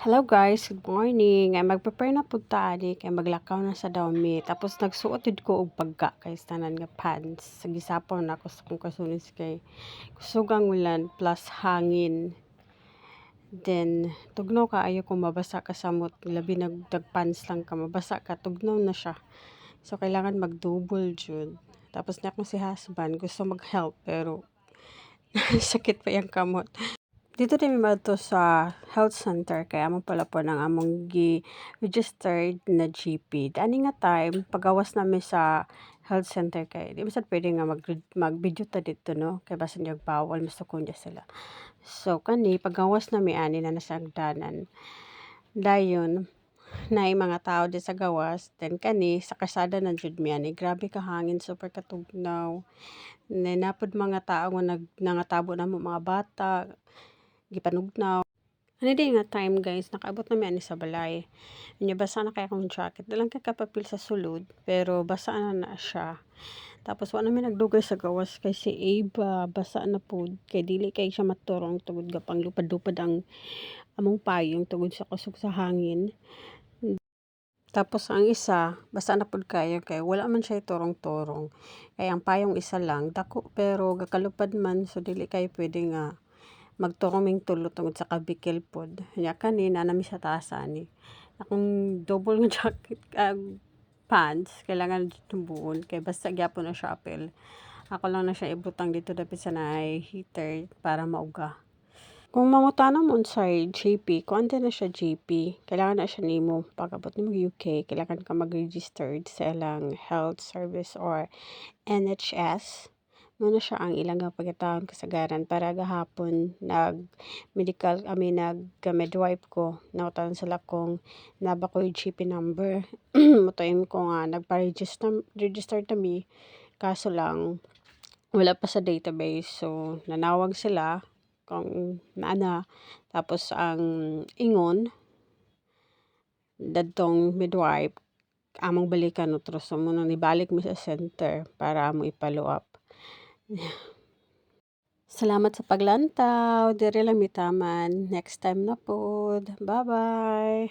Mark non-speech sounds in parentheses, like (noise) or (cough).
Hello guys, good morning. Ay magprepare na pud ta ani kay maglakaw na sa dawmi. Tapos nagsuot jud ko og pagka kay tanan nga pants. Gisapon na ako sa kong kasunis kay kusugang ulan plus hangin. Then tugnaw ka ayo kung mabasa ka samot labi nag pants lang ka mabasa ka tugnaw na siya. So kailangan mag-double jud. Tapos na akong si husband gusto mag-help pero (laughs) sakit pa yung kamot. Dito mi madto sa health center kaya amo pala po ng among gi registered na GP. Ani nga time pagawas namin sa health center kay di sad pwede nga mag mag video ta dito no kay basta niya bawal masukon sila. So kani pagawas nami ani na nasa hagdanan. Dayon naay mga tao di sa gawas then kani sa kasada na jud mi ani grabe ka hangin super katugnaw. Napod mga tao nga nag nangatabo namo mga bata gipanugnaw. Ano din nga time guys, nakaabot na ani sa balay. Nya basa na kay akong jacket. Dalang kay sa sulod, pero basa na na siya. Tapos wala mi nagdugay sa gawas kay si Ava basa na pud kay dili kay siya maturong tugod gapang lupad-lupad ang among payong tugod sa kusog sa hangin. Tapos ang isa, basa na pud kayo kay wala man siya turong-turong. Kay ang payong isa lang dako pero gakalupad man so dili kay pwede nga magturong tulo tungod sa kabikil pod. Nya kanina nami sa taas ani. Akong double nga (laughs) jacket uh, pants kailangan tumbuon kay basta gyapon na siya apel. Ako lang na siya ibutang dito dapit sa naay heater para mauga. Kung mangutana mo sa JP, kung ante na siya JP, kailangan na siya nimo pag-abot nimo UK, kailangan ka mag-registered sa ilang health service or NHS Na siya ang ilang pagkataon kasagaran. Para gahapon nag medical I mean nag midwife ko nautan sila kung naba ko yung GP number. (clears throat) Mutuin ko nga nagpa-register register kami kaso lang wala pa sa database. So nanawag sila kung naana. Tapos ang ingon dadtong midwife among balikan utro so mo nang ibalik mi sa center para amo up (laughs) Salamat sa paglantaw. Dire lang mi taman. Next time na pod. Bye-bye.